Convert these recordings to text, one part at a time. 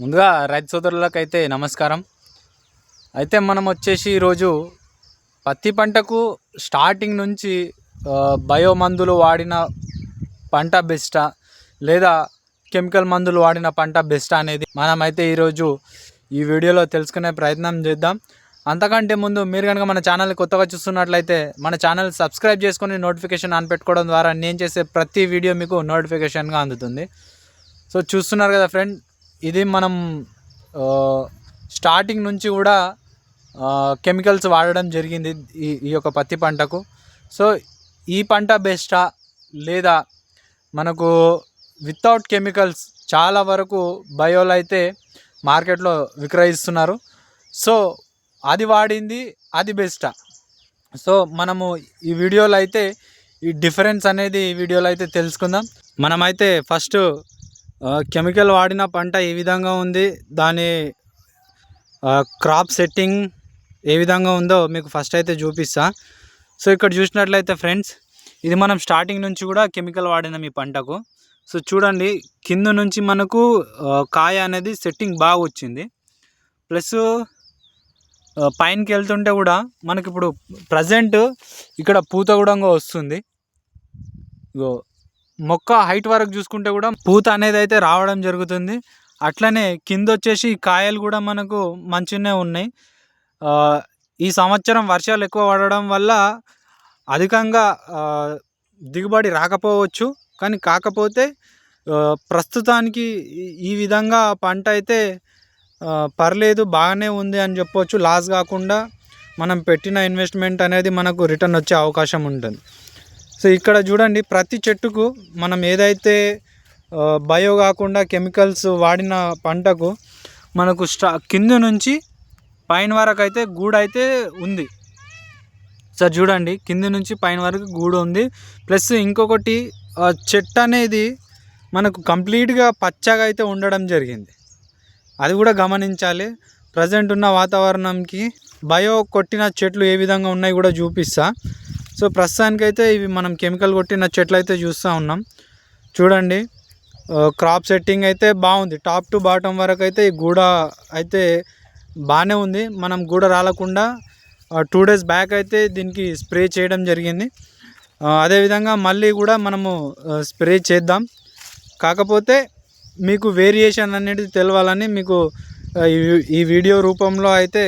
ముందుగా రైతు సోదరులకు అయితే నమస్కారం. అయితే మనం వచ్చేసి ఈరోజు పత్తి పంటకు స్టార్టింగ్ నుంచి బయో మందులు వాడిన పంట బెస్టా లేదా కెమికల్ మందులు వాడిన పంట బెస్టా అనేది మనమైతే ఈరోజు ఈ వీడియోలో తెలుసుకునే ప్రయత్నం చేద్దాం. అంతకంటే ముందు మీరు కనుక మన ఛానల్ కొత్తగా చూస్తున్నట్లయితే మన ఛానల్ సబ్స్క్రైబ్ చేసుకొని నోటిఫికేషన్ ఆన్ పెట్టుకోవడం ద్వారా నేను చేసే ప్రతి వీడియో మీకు నోటిఫికేషన్గా అందుతుంది. సో చూస్తున్నారు కదా ఫ్రెండ్ ఇది మనం స్టార్టింగ్ నుంచి కూడా కెమికల్స్ వాడడం జరిగింది ఈ ఈ యొక్క పత్తి పంటకు. సో ఈ పంట బెస్టా లేదా మనకు వితౌట్ కెమికల్స్ చాలా వరకు బయోలు అయితే మార్కెట్లో విక్రయిస్తున్నారు. సో అది వాడింది అది బెస్టా సో మనము ఈ వీడియోలో అయితే ఈ డిఫరెన్స్ అనేది ఈ వీడియోలో అయితే తెలుసుకుందాం. మనమైతే ఫస్ట్ కెమికల్ వాడిన పంట ఏ విధంగా ఉంది? దాని క్రాప్ సెట్టింగ్ ఏ విధంగా ఉందో మీకు ఫస్ట్ అయితే చూపిస్తా. సో ఇక్కడ చూసినట్లయితే ఫ్రెండ్స్ ఇది మనం స్టార్టింగ్ నుంచి కూడా కెమికల్ వాడినాం ఈ పంటకు. సో చూడండి కింద నుంచి మనకు కాయ అనేది సెట్టింగ్ బాగా వచ్చింది. ప్లస్ పైనకి వెళ్తుంటే కూడా మనకి ఇప్పుడు ప్రజెంట్ ఇక్కడ పూత కూడా వస్తుంది. ఇగో మొక్క హైట్ వరకు చూసుకుంటే కూడా పూత అనేది అయితే రావడం జరుగుతుంది. అట్లనే కింద వచ్చేసి కాయలు కూడా మనకు మంచిగానే ఉన్నాయి. ఈ సంవత్సరం వర్షాలు ఎక్కువ పడడం వల్ల అధికంగా దిగుబడి రాకపోవచ్చు. కానీ కాకపోతే ప్రస్తుతానికి ఈ- విధంగా పంట అయితే పర్లేదు బాగానే ఉంది అని చెప్పవచ్చు లాస్ కాకుండా మనం పెట్టిన ఇన్వెస్ట్మెంట్ అనేది మనకు రిటర్న్ వచ్చే అవకాశం ఉంటుంది. సో ఇక్కడ చూడండి ప్రతి చెట్టుకు మనం ఏదైతే బయో కాకుండా కెమికల్స్ వాడిన పంటకు మనకు స్టా కింద నుంచి పైన వరకు అయితే గూడు అయితే ఉంది. సార్ చూడండి కింద నుంచి పైన వరకు గూడు ఉంది. ప్లస్ ఇంకొకటి చెట్టు అనేది మనకు కంప్లీట్గా పచ్చగా అయితే ఉండడం జరిగింది. అది కూడా గమనించాలి. ప్రజెంట్ ఉన్న వాతావరణంకి బయో కొట్టిన చెట్లు ఏ విధంగా ఉన్నాయి కూడా చూపిస్తా. సో ప్రస్తుతానికైతే ఇవి మనం కెమికల్ కొట్టిన చెట్లు అయితే చూస్తూ ఉన్నాం. చూడండి క్రాప్ సెట్టింగ్ అయితే బాగుంది. టాప్ టు బాటం వరకు అయితే ఈ గూడ అయితే బాగానే ఉంది. మనం గూడ రాలకుండా టూ డేస్ బ్యాక్ అయితే దీనికి స్ప్రే చేయడం జరిగింది. అదేవిధంగా మళ్ళీ కూడా మనము స్ప్రే చేద్దాం. కాకపోతే మీకు వేరియేషన్ అనేది తెలవాలని మీకు ఈ- ఈ వీడియో రూపంలో అయితే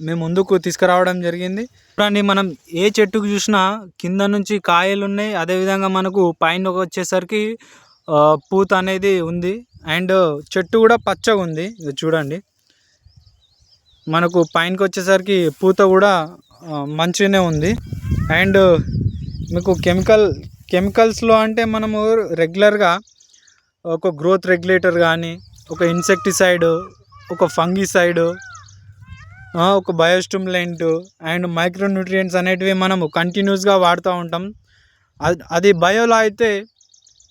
మేము ముందుకు తీసుకురావడం జరిగింది. చూడండి మనం ఏ చెట్టుకు చూసినా కింద నుంచి కాయలు ఉన్నాయి. అదేవిధంగా మనకు పైన వచ్చేసరికి పూత అనేది ఉంది. అండ్ చెట్టు కూడా పచ్చగా ఉంది. ఇది చూడండి. మనకు పైనకి వచ్చేసరికి పూత కూడా మంచిగానే ఉంది. అండ్ మీకు కెమికల్ కెమికల్స్లో అంటే మనము రెగ్యులర్గా ఒక గ్రోత్ రెగ్యులేటర్ కానీ ఒక ఇన్సెక్టిసైడ్ ఒక ఫంగిసైడ్ ఒక బయోస్టిమ్యులెంట్ అండ్ మైక్రోన్యూట్రియంట్స్ అనేటివి మనము కంటిన్యూస్గా వాడుతూ ఉంటాం. అది అది బయోలో అయితే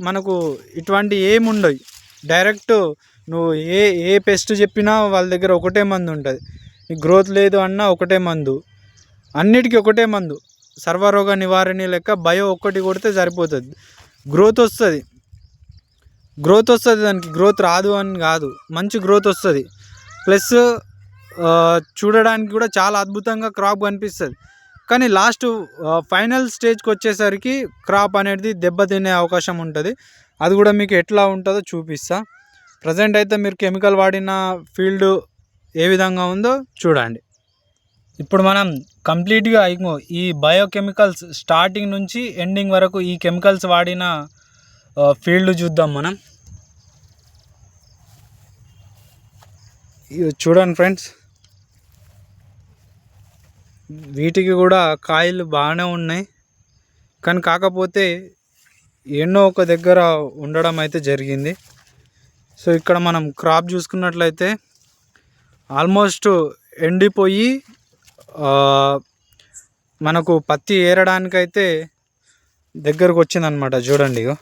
మనకు ఇటువంటి ఏమి ఉండవు డైరెక్ట్ నువ్వు ఏ ఏ పెస్ట్ చెప్పినా వాళ్ళ దగ్గర ఒకటే మందు ఉంటుంది. గ్రోత్ లేదు అన్నా ఒకటే మందు. అన్నిటికీ ఒకటే మందు. సర్వరోగ నివారణ లెక్క బయో ఒక్కటి కొడితే సరిపోతుంది. గ్రోత్ వస్తుంది. గ్రోత్ వస్తుంది దానికి. గ్రోత్ రాదు అని కాదు. మంచి గ్రోత్ వస్తుంది. ప్లస్ చూడడానికి కూడా చాలా అద్భుతంగా క్రాప్ కనిపిస్తుంది. కానీ లాస్ట్ ఫైనల్ స్టేజ్కి వచ్చేసరికి క్రాప్ అనేది దెబ్బతినే అవకాశం ఉంటుంది. అది కూడా మీకు ఎట్లా ఉంటుందో చూపిస్తా. ప్రజెంట్ అయితే మీరు కెమికల్ వాడిన ఫీల్డ్ ఏ విధంగా ఉందో చూడండి. ఇప్పుడు మనం కంప్లీట్గా ఈ బయోకెమికల్స్ స్టార్టింగ్ నుంచి ఎండింగ్ వరకు ఈ కెమికల్స్ వాడిన ఫీల్డ్ చూద్దాం మనం. చూడండి ఫ్రెండ్స్. వీటికి కూడా కాయలు బాగానే ఉన్నాయి. కానీ కాకపోతే ఎన్నో ఒక దగ్గర ఉండడం అయితే జరిగింది. సో ఇక్కడ మనం క్రాప్ చూసుకున్నట్లయితే ఆల్మోస్ట్ ఎండిపోయి మనకు పత్తి ఏరడానికైతే దగ్గరకు వచ్చిందనమాట చూడండి ఇగో.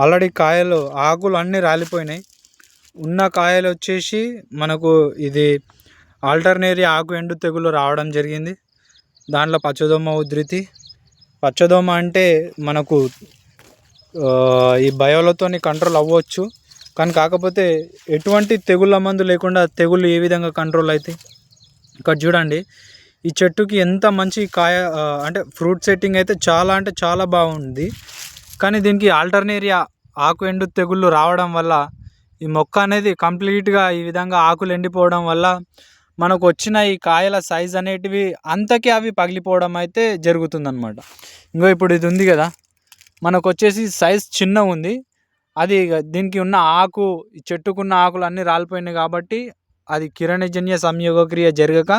ఆల్రెడీ కాయలు ఆకులు అన్నీ రాలిపోయినాయి. ఉన్న కాయలు వచ్చేసి మనకు ఇది ఆల్టర్నేరియా ఆకు ఎండు తెగులు రావడం జరిగింది. దాంట్లో పచ్చదోమ ఉధృతి. పచ్చదోమ అంటే మనకు ఈ బయోలతోని కంట్రోల్ అవ్వచ్చు. కానీ కాకపోతే ఎటువంటి తెగుళ్ళ మందు లేకుండా తెగుళ్ళు ఏ విధంగా కంట్రోల్ అవుతాయి ఇక్కడ చూడండి. ఈ చెట్టుకి ఎంత మంచి కాయ అంటే ఫ్రూట్ సెట్టింగ్ అయితే చాలా అంటే చాలా బాగుంది. కానీ దీనికి ఆల్టర్నేరియా ఆకు ఎండు తెగుళ్ళు రావడం వల్ల ఈ మొక్క అనేది కంప్లీట్గా ఈ విధంగా ఆకులు ఎండిపోవడం వల్ల మనకు వచ్చిన ఈ కాయల సైజ్ అనేటివి అంతకే అవి పగిలిపోవడం అయితే జరుగుతుందన్నమాట. ఇంకో ఇప్పుడు ఇది ఉంది కదా మనకు వచ్చేసి సైజ్ చిన్న ఉంది. అది దీనికి ఉన్న ఆకు చెట్టుకున్న ఆకులు అన్నీ రాలిపోయినాయి కాబట్టి అది కిరణజన్య సంయోగక్రియ జరగక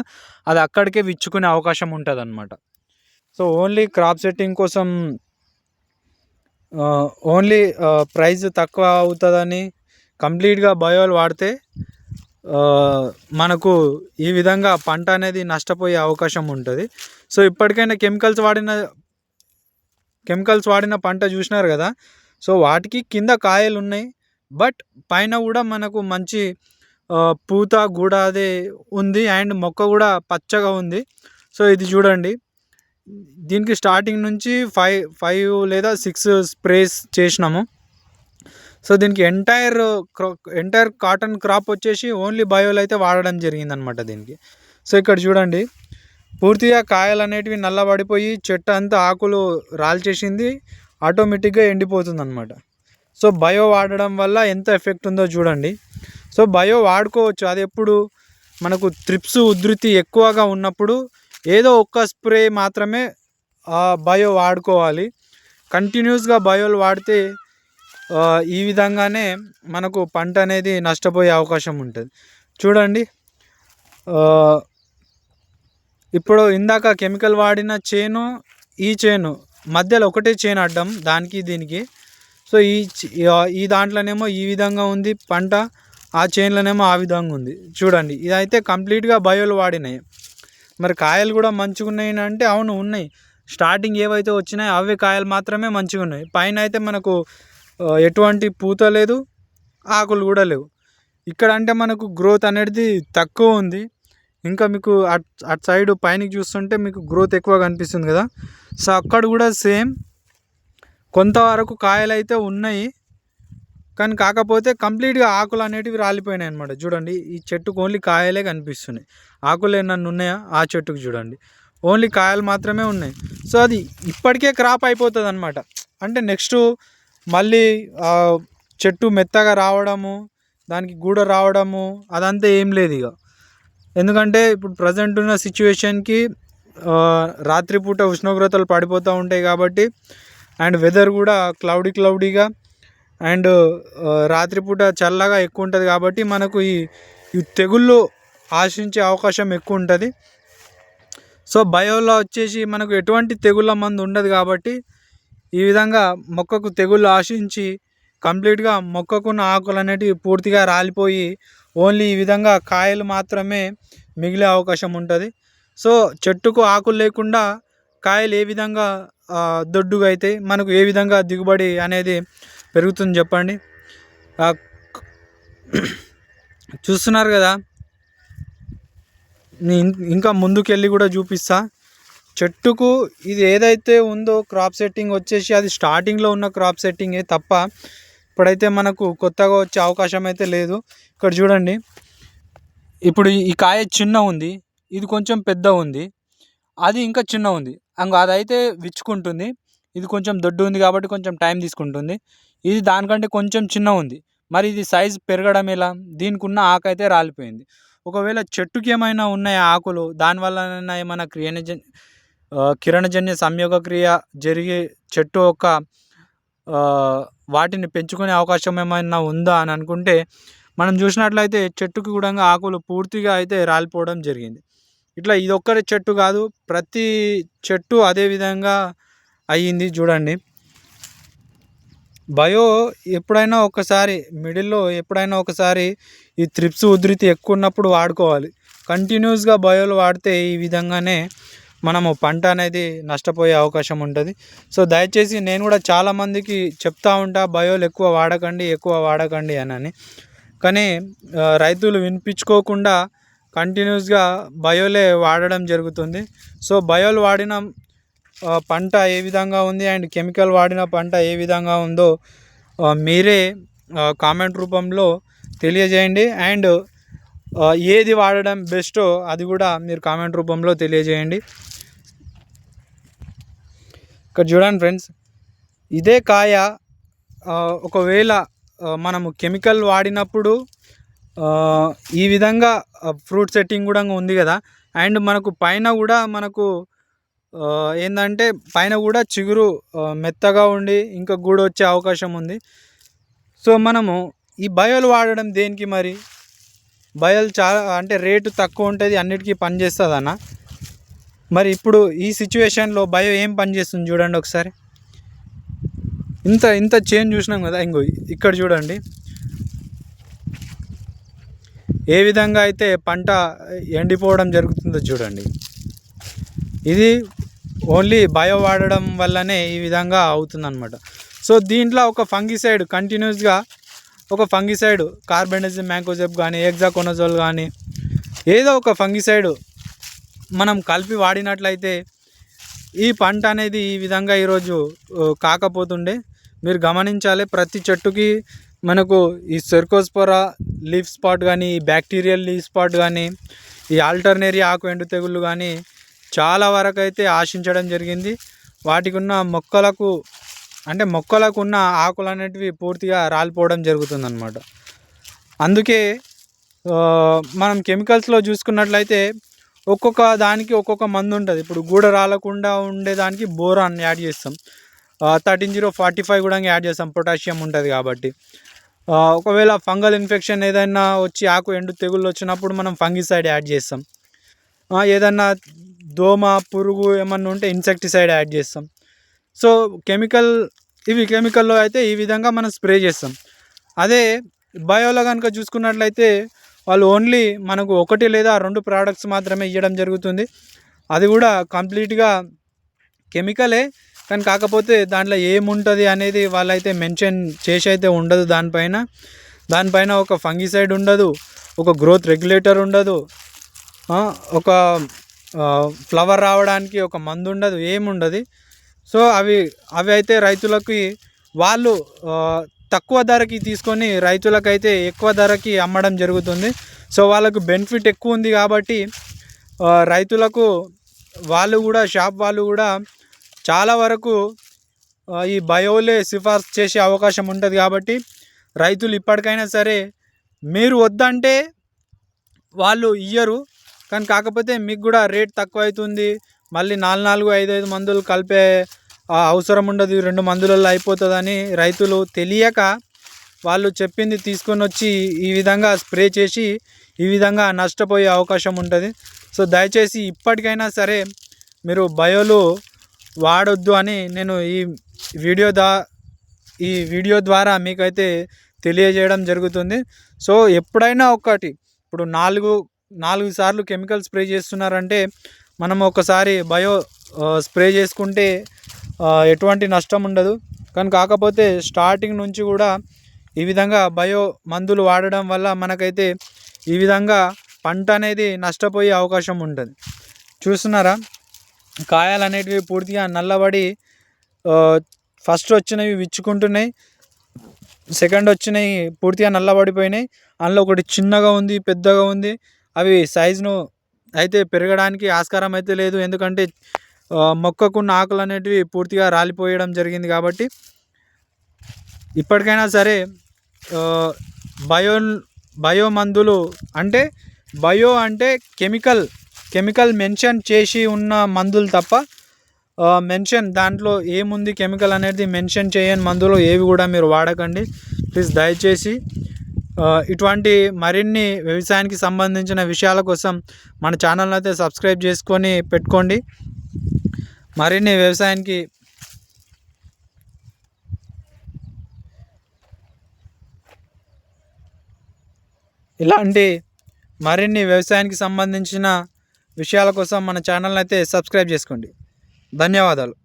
అది అక్కడికే విచ్చుకునే అవకాశం ఉంటుంది అనమాట సో ఓన్లీ క్రాప్ సెట్టింగ్ కోసం ఓన్లీ ప్రైస్ తక్కువ అవుతుందని కంప్లీట్గా బయోలు వాడితే మనకు ఈ విధంగా పంట అనేది నష్టపోయే అవకాశం ఉంటుంది. సో ఇప్పటికైనా కెమికల్స్ వాడిన కెమికల్స్ వాడిన పంట చూసినారు కదా? సో వాటికి కింద కాయలు ఉన్నాయి. బట్ పైన కూడా మనకు మంచి పూత గూడ అదే ఉంది. అండ్ మొక్క కూడా పచ్చగా ఉంది. సో ఇది చూడండి. దీనికి స్టార్టింగ్ నుంచి ఫైవ్ ఫైవ్ లేదా సిక్స్ స్ప్రేస్ చేసినాము. సో దీనికి ఎంటైర్ ఎంటైర్ కాటన్ క్రాప్ వచ్చేసి ఓన్లీ బయోలో అయితే వాడడం జరిగిందనమాట దీనికి. సో ఇక్కడ చూడండి పూర్తిగా కాయలు అనేటివి నల్లబడిపోయి చెట్టు అంతా ఆకులు రాల్చేసింది ఆటోమేటిక్గా ఎండిపోతుంది అనమాట సో బయో వాడడం వల్ల ఎంత ఎఫెక్ట్ ఉందో చూడండి. సో బయో వాడుకోవచ్చు అది ఎప్పుడు మనకు త్రిప్స్ ఉధృతి ఎక్కువగా ఉన్నప్పుడు ఏదో ఒక్క స్ప్రే మాత్రమే బయో వాడుకోవాలి. కంటిన్యూస్గా బయోలు వాడితే ఈ విధంగానే మనకు పంట అనేది నష్టపోయే అవకాశం ఉంటుంది. చూడండి. ఇప్పుడు ఇందాక కెమికల్ వాడిన చేను ఈ చేను మధ్యలో ఒకటే చేను అడ్డం దానికి దీనికి. సో ఈ ఈ- దాంట్లోనేమో ఈ విధంగా ఉంది పంట ఆ చేనులోనేమో ఆ విధంగా ఉంది. చూడండి. ఇదైతే కంప్లీట్గా బయోలు వాడినాయి. మరి కాయలు కూడా మంచిగా ఉన్నాయి అంటే అవును ఉన్నాయి. స్టార్టింగ్ ఏవైతే వచ్చినాయో అవే కాయలు మాత్రమే మంచిగా ఉన్నాయి పైన అయితే మనకు ఎటువంటి పూత లేదు ఆకులు కూడా లేవు. ఇక్కడ అంటే మనకు గ్రోత్ అనేది తక్కువ ఉంది. ఇంకా మీకు అట్ అటు సైడ్ పైనకి చూస్తుంటే మీకు గ్రోత్ ఎక్కువ కనిపిస్తుంది కదా. సో అక్కడ కూడా సేమ్ కొంతవరకు కాయలు అయితే ఉన్నాయి. కానీ కాకపోతే కంప్లీట్గా ఆకులు అనేటివి రాలిపోయినాయి అనమాట చూడండి ఈ చెట్టుకు ఓన్లీ కాయలే కనిపిస్తున్నాయి. ఆకులు ఏమన్నా ఉన్నాయా? ఆ చెట్టుకు చూడండి. ఓన్లీ కాయలు మాత్రమే ఉన్నాయి. సో అది ఇప్పటికే క్రాప్ అయిపోతుంది అనమాట అంటే నెక్స్ట్ మళ్ళీ చెట్టు మెత్తగా రావడము దానికి గూడ రావడము అదంతా ఏం లేదు ఇక ఎందుకంటే ఇప్పుడు ప్రజెంట్ ఉన్న సిచ్యువేషన్కి రాత్రిపూట ఉష్ణోగ్రతలు పడిపోతూ ఉంటాయి కాబట్టి అండ్ వెదర్ కూడా క్లౌడీ క్లౌడీగా అండ్ రాత్రిపూట చల్లగా ఎక్కువ ఉంటుంది కాబట్టి మనకు ఈ ఈ తెగుళ్ళు ఆశించే అవకాశం ఎక్కువ ఉంటుంది. సో బయోలో వచ్చేసి మనకు ఎటువంటి తెగుళ్ళ మందు ఉండదు కాబట్టి ఈ విధంగా మొక్కకు తెగుళ్ళు ఆశించి కంప్లీట్గా మొక్కకున్న ఆకులు అనేటివి పూర్తిగా రాలిపోయి ఓన్లీ ఈ విధంగా కాయలు మాత్రమే మిగిలే అవకాశం ఉంటుంది. సో చెట్టుకు ఆకులు లేకుండా కాయలు ఏ విధంగా దొడ్డుగా అవుతాయి మనకు ఏ విధంగా దిగుబడి అనేది పెరుగుతుంది చెప్పండి. చూస్తున్నారు కదా నేను ఇంకా ముందుకెళ్ళి కూడా చూపిస్తా. చెట్టుకు ఇది ఏదైతే ఉందో క్రాప్ సెట్టింగ్ వచ్చేసి అది స్టార్టింగ్లో ఉన్న క్రాప్ సెట్టింగే తప్ప ఇప్పుడైతే మనకు కొత్తగా వచ్చే అవకాశం అయితే లేదు. ఇక్కడ చూడండి. ఇప్పుడు ఈ కాయ చిన్న ఉంది. ఇది కొంచెం పెద్ద ఉంది. అది ఇంకా చిన్న ఉంది. అంగ అదైతే విచ్చుకుంటుంది. ఇది కొంచెం దొడ్డు ఉంది కాబట్టి కొంచెం టైం తీసుకుంటుంది. ఇది దానికంటే కొంచెం చిన్న ఉంది. మరి ఇది సైజ్ పెరగడం ఎలా? దీనికి ఉన్న ఆకు అయితే రాలిపోయింది. ఒకవేళ చెట్టుకి ఏమైనా ఉన్నాయా ఆకులు? దానివల్ల ఏమైనా క్రియనజన్ కిరణజన్య సంయోగక్రియ జరిగి చెట్టు యొక్క వాటిని పెంచుకునే అవకాశం ఏమైనా ఉందా అని అనుకుంటే మనం చూసినట్లయితే చెట్టుకి కూడా ఆకులు పూర్తిగా అయితే రాలిపోవడం జరిగింది. ఇట్లా ఇదొక్కరి చెట్టు కాదు ప్రతి చెట్టు అదే విధంగా అయ్యింది చూడండి. బయో ఎప్పుడైనా ఒకసారి మిడిల్లో ఎప్పుడైనా ఒకసారి ఈ త్రిప్స్ ఉధృతి ఎక్కువ ఉన్నప్పుడు వాడుకోవాలి. కంటిన్యూస్గా బయోలు వాడితే ఈ విధంగానే మనము పంట అనేది నష్టపోయే అవకాశం ఉంటుంది. సో దయచేసి నేను కూడా చాలామందికి చెప్తా ఉంటా బయోలు ఎక్కువ వాడకండి ఎక్కువ వాడకండి అని కానీ రైతులు వినిపించుకోకుండా కంటిన్యూస్గా బయోలే వాడడం జరుగుతుంది. సో బయోలు వాడిన పంట ఏ విధంగా ఉంది అండ్ కెమికల్ వాడిన పంట ఏ విధంగా ఉందో మీరే కామెంట్ రూపంలో తెలియజేయండి. అండ్ ఏది వాడడం బెస్టో అది కూడా మీరు కామెంట్ రూపంలో తెలియజేయండి. ఇక్కడ చూడండి ఫ్రెండ్స్ ఇదే కాయ ఒకవేళ మనము కెమికల్ వాడినప్పుడు ఈ విధంగా ఫ్రూట్ సెట్టింగ్ కూడా ఉంది కదా. అండ్ మనకు పైన కూడా మనకు ఏంటంటే పైన కూడా చిగురు మెత్తగా ఉండి ఇంకా గూడు వచ్చే అవకాశం ఉంది. సో మనము ఈ బయోలు వాడడం దేనికి మరి? బయలు చాలా అంటే రేటు తక్కువ ఉంటుంది అన్నిటికీ పనిచేస్తుంది అన్న. మరి ఇప్పుడు ఈ సిచ్యువేషన్లో బయో ఏం పని చేస్తుంది చూడండి ఒకసారి. ఇంత ఇంత చేంజ్ చూసినాం కదా ఇంకో ఇక్కడ చూడండి. ఏ విధంగా అయితే పంట ఎండిపోవడం జరుగుతుందో చూడండి. ఇది ఓన్లీ బయో వాడడం వల్లనే ఈ విధంగా అవుతుందన్నమాట. సో దీంట్లో ఒక ఫంగిసైడ్ కంటిన్యూస్గా ఒక ఫంగిసైడ్ కార్బెండజిమ్ మ్యాంకోజెబ్ కానీ ఎగ్జాకోనజోల్ కానీ ఏదో ఒక ఫంగిసైడ్ మనం కలిపి వాడినట్లయితే ఈ పంట అనేది ఈ విధంగా ఈరోజు కాకపోతుండే మీరు గమనించాలి. ప్రతి చెట్టుకి మనకు ఈ సెర్కోస్పోరా లీఫ్ స్పాట్ కానీ ఈ బ్యాక్టీరియల్ లీఫ్ స్పాట్ కానీ ఈ ఆల్టర్నేరియా ఆకు ఎండు తెగుళ్ళు కానీ చాలా వరకు అయితే ఆశించడం జరిగింది. వాటికి ఉన్న మొక్కలకు అంటే మొక్కలకు ఉన్న ఆకులు అనేటివి పూర్తిగా రాలిపోవడం జరుగుతుందన్నమాట. అందుకే మనం కెమికల్స్లో చూసుకున్నట్లయితే ఒక్కొక్క దానికి ఒక్కొక్క మందు ఉంటుంది. ఇప్పుడు గూడ రాలకుండా ఉండేదానికి బోరాన్ యాడ్ చేస్తాం. థర్టీన్ జీరో ఫార్టీ ఫైవ్ కూడా యాడ్ చేస్తాం. పొటాషియం ఉంటుంది కాబట్టి. ఒకవేళ ఫంగల్ ఇన్ఫెక్షన్ ఏదైనా వచ్చి ఆకు ఎండు తెగుళ్ళు వచ్చినప్పుడు మనం ఫంగిసైడ్ యాడ్ చేస్తాం. ఏదన్నా దోమ పురుగు ఏమన్నా ఉంటే ఇన్సెక్టిసైడ్ యాడ్ చేస్తాం. సో కెమికల్ ఇవి కెమికల్లో అయితే ఈ విధంగా మనం స్ప్రే చేస్తాం. అదే బయోలో కనుక చూసుకున్నట్లయితే వాళ్ళు ఓన్లీ మనకు ఒకటి లేదా రెండు ప్రోడక్ట్స్ మాత్రమే ఇవ్వడం జరుగుతుంది. అది కూడా కంప్లీట్గా కెమికలే కానీ కాకపోతే దాంట్లో ఏముంటుంది అనేది వాళ్ళైతే మెన్షన్ చేసి అయితే ఉండదు దానిపైన. దానిపైన ఒక ఫంగిసైడ్ ఉండదు ఒక గ్రోత్ రెగ్యులేటర్ ఉండదు ఒక ఫ్లవర్ రావడానికి ఒక మందు ఉండదు ఏముండదు. సో అవి అవి అయితే రైతులకి వాళ్ళు తక్కువ ధరకి తీసుకొని రైతులకైతే ఎక్కువ ధరకి అమ్మడం జరుగుతుంది. సో వాళ్ళకు బెనిఫిట్ ఎక్కువ ఉంది కాబట్టి రైతులకు వాళ్ళు కూడా షాప్ వాళ్ళు కూడా చాలా వరకు ఈ బయోలే సిఫార్సు చేసే అవకాశం ఉంటుంది కాబట్టి రైతులు ఇప్పటికైనా సరే మీరు వద్దంటే వాళ్ళు ఇయ్యరు. కానీ కాకపోతే మీకు కూడా రేట్ తక్కువ అవుతుంది మళ్ళీ నాలుగు నాలుగు ఐదు ఐదు మందులు కలిపే అవసరం ఉండదు. రెండు మందులలో అయిపోతుందని రైతులు తెలియక వాళ్ళు చెప్పింది తీసుకొని వచ్చి ఈ విధంగా స్ప్రే చేసి ఈ విధంగా నష్టపోయే అవకాశం ఉంటుంది. సో దయచేసి ఇప్పటికైనా సరే మీరు బయోలు వాడొద్దు అని నేను ఈ వీడియో దా ఈ వీడియో ద్వారా మీకైతే తెలియజేయడం జరుగుతుంది. సో ఎప్పుడైనా ఒకటి ఇప్పుడు నాలుగు నాలుగు సార్లు కెమికల్ స్ప్రే చేస్తున్నారంటే మనం ఒకసారి బయో స్ప్రే చేసుకుంటే ఎటువంటి నష్టం ఉండదు. కానీ కాకపోతే స్టార్టింగ్ నుంచి కూడా ఈ విధంగా బయో మందులు వాడడం వల్ల మనకైతే ఈ విధంగా పంట అనేది నష్టపోయే అవకాశం ఉంటుంది. చూస్తున్నారా? కాయలు అనేటివి పూర్తిగా నల్లబడి ఫస్ట్ వచ్చినవి విచ్చుకుంటున్నాయి. సెకండ్ వచ్చినవి పూర్తిగా నల్లబడిపోయినాయి. అందులో ఒకటి చిన్నగా ఉంది పెద్దగా ఉంది. అవి సైజును అయితే పెరగడానికి ఆస్కారం అయితే లేదు. ఎందుకంటే మొక్కకున్న ఆకులు అనేటివి పూర్తిగా రాలిపోయడం జరిగింది కాబట్టి ఇప్పటికైనా సరే బయో బయో మందులు అంటే బయో అంటే కెమికల్ కెమికల్ మెన్షన్ చేసి ఉన్న మందులు తప్ప మెన్షన్ దాంట్లో ఏముంది కెమికల్ అనేది మెన్షన్ చేయని మందులు ఏవి కూడా మీరు వాడకండి. ప్లీజ్ దయచేసి ఇటువంటి మరిన్ని వ్యవసాయానికి సంబంధించిన విషయాల కోసం మన ఛానల్ని అయితే సబ్స్క్రైబ్ చేసుకొని పెట్టుకోండి. మరిన్ని వ్యవసాయానికి ఇలాంటి మరిన్ని వ్యవసాయానికి సంబంధించిన విషయాల కోసం మన ఛానల్ అయితే సబ్స్క్రైబ్ చేసుకోండి. ధన్యవాదాలు.